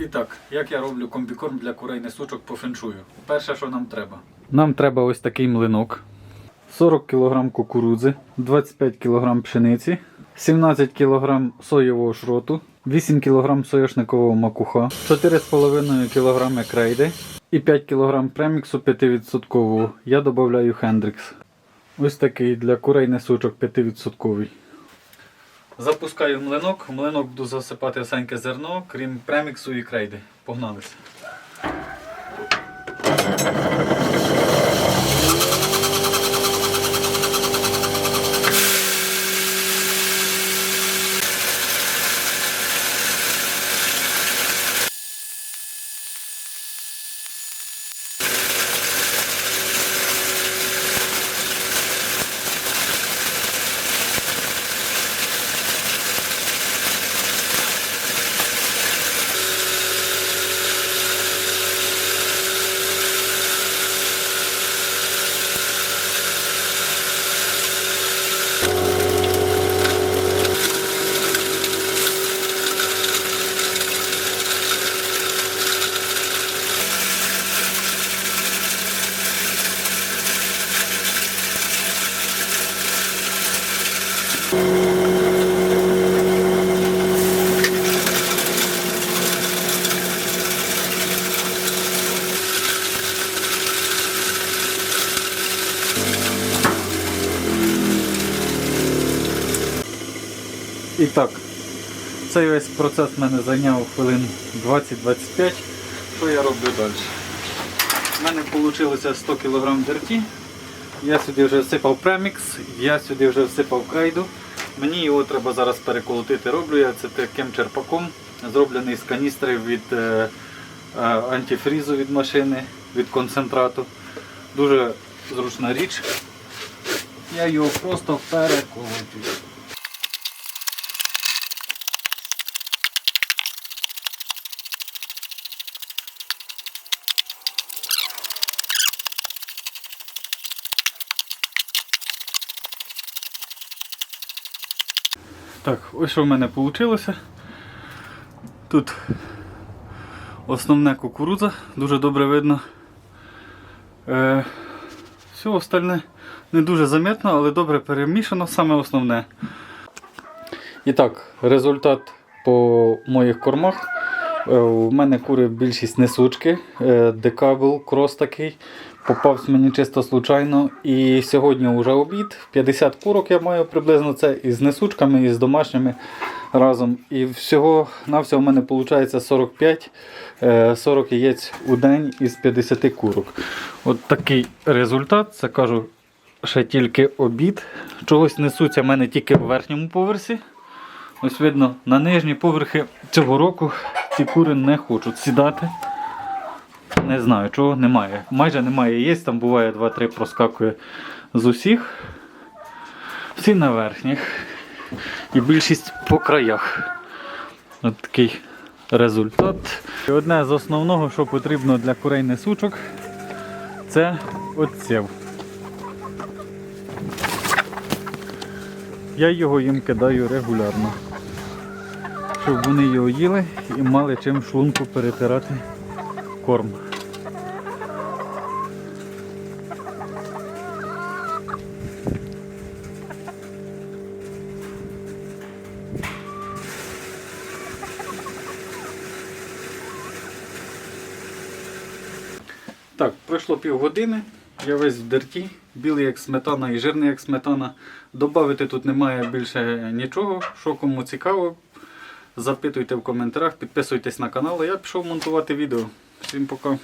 І так, як я роблю комбікорм для курей несучок по феншую. Перше, що нам треба. Нам треба ось такий млинок. 40 кг кукурудзи, 25 кг пшениці, 17 кг соєвого шроту, 8 кг соняшникового макуха, 4,5 кг крейди і 5 кг преміксу 5%. Я додаю Хендрикс. Ось такий для курей несучок 5%. Запускаю млинок. Млинок буду засипати осеньке зерно, крім преміксу і крейди. Погналися. І так, цей весь процес мене зайняв хвилин 20-25. Що я роблю далі? У мене вийшло 100 кг дерті. Я сюди вже всипав премікс, я сюди вже всипав крейду. Мені його треба зараз переколотити. Роблю я це таким черпаком, зроблений з каністри від е, е, антифрізу від машини, від концентрату. Дуже зручна річ. Я його просто переколотю. Так, ось що в мене вийшло. Тут основне кукурудза, дуже добре видно. Е, все остальне не дуже замітно, але добре перемішано, саме основне. І так, результат по моїх кормах. Е, У мене кури більшість несучки, е, декабл, крос такий. Попався мені чисто случайно. І сьогодні вже обід. 50 курок я маю приблизно це із несучками, і з домашніми разом. І всього на всього в мене виходить 45 е, 40 яєць у день із 50 курок. От такий результат. Це кажу ще тільки обід. Чогось несуться в мене тільки в верхньому поверсі. Ось видно, на нижні поверхи цього року ці кури не хочуть сідати. Не знаю, чого немає. Майже немає є, там буває 2-3 проскакує з усіх. Всі на верхніх. І більшість по краях. От такий результат. І одне з основного, що потрібно для курей несучок, це оцев. Я його їм кидаю регулярно, щоб вони його їли і мали чим шлунку перетирати корм. Так, пройшло півгодини. Я весь в дерті, білий як сметана і жирний як сметана. Добавити тут немає більше нічого. Що кому цікаво, запитуйте в коментарях, підписуйтесь на канал. а Я пішов монтувати відео. Всім пока.